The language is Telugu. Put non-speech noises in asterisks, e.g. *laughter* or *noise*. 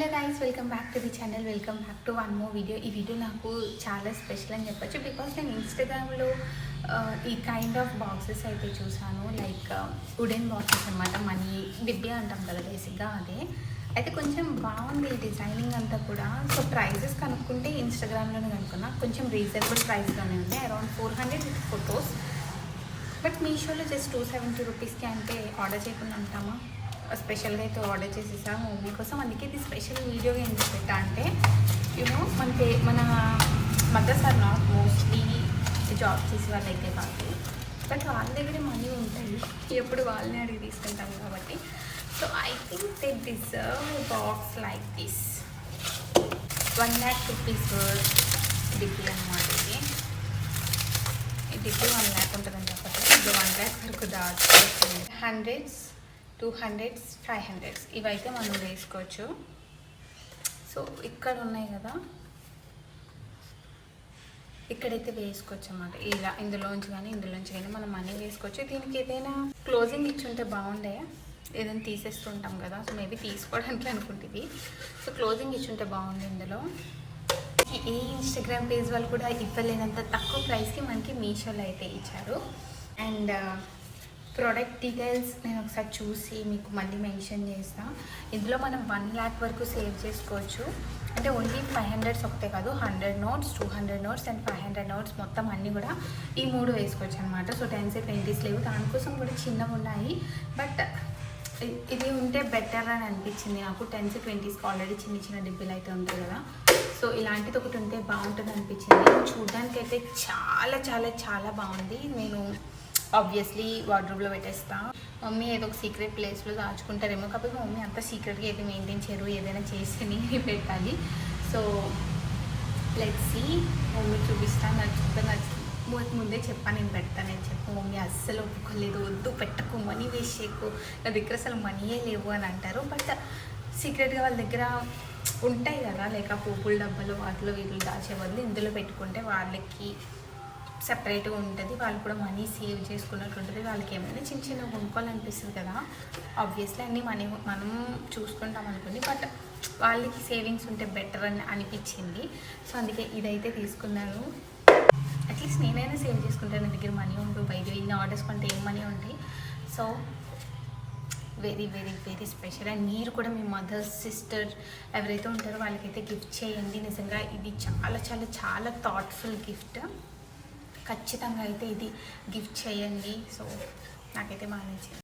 Hello guys welcome back to the channel welcome back to one more video ఈ వీడియో నాకు చాలా స్పెషల్ అని చెప్పొచ్చు బికాస్ నేను ఇన్స్టాగ్రామ్లో ఈ కైండ్ ఆఫ్ బాక్సెస్ అయితే చూసాను. లైక్ వుడెన్ బాక్సెస్ అనమాట మనీ డిబ్బి అంటాం కదా బేసిక్గా అదే. అయితే కొంచెం బాగుంది డిజైనింగ్ అంతా కూడా. సో ప్రైజెస్ కనుక్కుంటే ఇన్స్టాగ్రామ్లోనే కనుక్కున్నా కొంచెం రీజనబుల్ ప్రైస్లోనే ఉంది around four hundred with photos but మీషోలో జస్ట్ టూ సెవెంటీ రూపీస్కి అంటే ఆర్డర్ చేయకుండా ఉంటామా? స్పెషల్గా అయితే ఆర్డర్ చేసేసా మా మమ్మీ కోసం అందుకే ఇది స్పెషల్ వీడియో ఎందుకు పెట్టా అంటే యూనో మన పే మన mothers are not mostly job చేసే వాళ్ళు అయితే కాదు. బట్ వాళ్ళ దగ్గర మనీ ఉంటాయి. ఎప్పుడు వాళ్ళని అడిగి తీసుకుంటాం కాబట్టి. So I think they deserve box like this one lakh rupees degree అనమాట ఇది. ఈ డిగ్రీ వన్ ల్యాక్ ఉంటుందని చెప్పచ్చు. ఇది వన్ ల్యాక్ వరకు దాచుకోవచ్చు. Hundreds two hundreds five hundreds ఇవైతే మనం వేసుకోవచ్చు. సో ఇక్కడ ఉన్నాయి కదా. ఇక్కడైతే వేసుకోవచ్చు అన్నమాట ఇలా ఇందులోంచి కానీ ఇందులోంచి కానీ మనం మనీ వేసుకోవచ్చు. దీనికి ఏదైనా క్లోజింగ్ ఇచ్చి ఉంటే బాగుండే. ఏదైనా తీసేస్తుంటాం కదా. సో మేబీ తీసుకోవడానికి అనుకుంటుంది. సో క్లోజింగ్ ఇచ్చి ఉంటే బాగుంది ఇందులో. ఏ ఇన్స్టాగ్రామ్ పేజ్ వాళ్ళు కూడా ఇవ్వలేనంత తక్కువ ప్రైస్కి మనకి మీషోలో అయితే ఇచ్చారు. అండ్ ప్రోడక్ట్ డీటెయిల్స్ నేను ఒకసారి చూసి మీకు మళ్ళీ మెన్షన్ చేస్తా. ఇందులో మనం వన్ ల్యాక్ వరకు సేవ్ చేసుకోవచ్చు. అంటే ఓన్లీ ఫైవ్ హండ్రెడ్స్ ఒకటే కాదు hundred notes two hundred notes and five hundred notes మొత్తం అన్నీ కూడా ఈ మూడు వేసుకోవచ్చు అనమాట సో టెన్స్ ట్వంటీస్ లేవు. దానికోసం కూడా చిన్నవి ఉన్నాయి. బట్ ఇది ఉంటే బెటర్ అని అనిపించింది నాకు. టెన్స్ ట్వంటీస్కి ఆల్రెడీ చిన్న చిన్న డిబ్బీలు అయితే ఉంటాయి కదా. సో ఇలాంటిది ఒకటి ఉంటే బాగుంటుంది అనిపించింది. చూడడానికి అయితే చాలా చాలా చాలా బాగుంది. నేను ఆబ్వియస్లీ వార్డ్రోబ్లో పెట్టేస్తా. మమ్మీ ఏదో ఒక సీక్రెట్ ప్లేస్లో దాచుకుంటారేమో కాకపోతే మమ్మీ అంత సీక్రెట్గా అయితే మెయింటైన్ చేయరు ఏదైనా చేసి *laughs* నేను పెట్టాలి. సో లెట్ సి మమ్మీ చూపిస్తాను నచ్చుతా నచ్చు ముందే చెప్పాను నేను పెడతాను నేను చెప్పు. మమ్మీ అస్సలు ఒప్పుకోలేదు వద్దు పెట్టకు మనీ వేస్ట్ చేయకు. నా దగ్గర అసలు మనీయే లేవు అని అంటారు. బట్ సీక్రెట్గా వాళ్ళ దగ్గర ఉంటాయి కదా లేక పూపుల డబ్బాలు వాటిలో వీటిలో దాచే బదులు ఇందులో పెట్టుకుంటే వాళ్ళకి సపరేట్గా ఉంటుంది. వాళ్ళు కూడా మనీ సేవ్ చేసుకున్నట్టు ఉంటుంది వాళ్ళకి ఏమైనా చిన్న చిన్న కొనుక్కోవాలనిపిస్తుంది కదా. ఆబ్వియస్లీ అన్నీ మనీ మనం చూసుకుంటాం అనుకుంది బట్ వాళ్ళకి సేవింగ్స్ ఉంటే బెటర్ అని అనిపించింది. సో అందుకే ఇదైతే తీసుకున్నాను. అట్లీస్ట్ నేనైనా సేవ్ చేసుకుంటాను. నా దగ్గర మనీ ఉంటూ బయట ఇన్ని ఆర్డర్స్ కొంటే ఏం మనీ ఉంటాయి? So very very very special and మీరు కూడా మీ మదర్స్ సిస్టర్ ఎవరైతే ఉంటారో వాళ్ళకైతే గిఫ్ట్ చేయండి. నిజంగా ఇది చాలా చాలా చాలా థాట్ఫుల్ గిఫ్ట్ ఖచ్చితంగా అయితే ఇది గిఫ్ట్ చేయండి. సో నాకైతే బాగా నచ్చింది.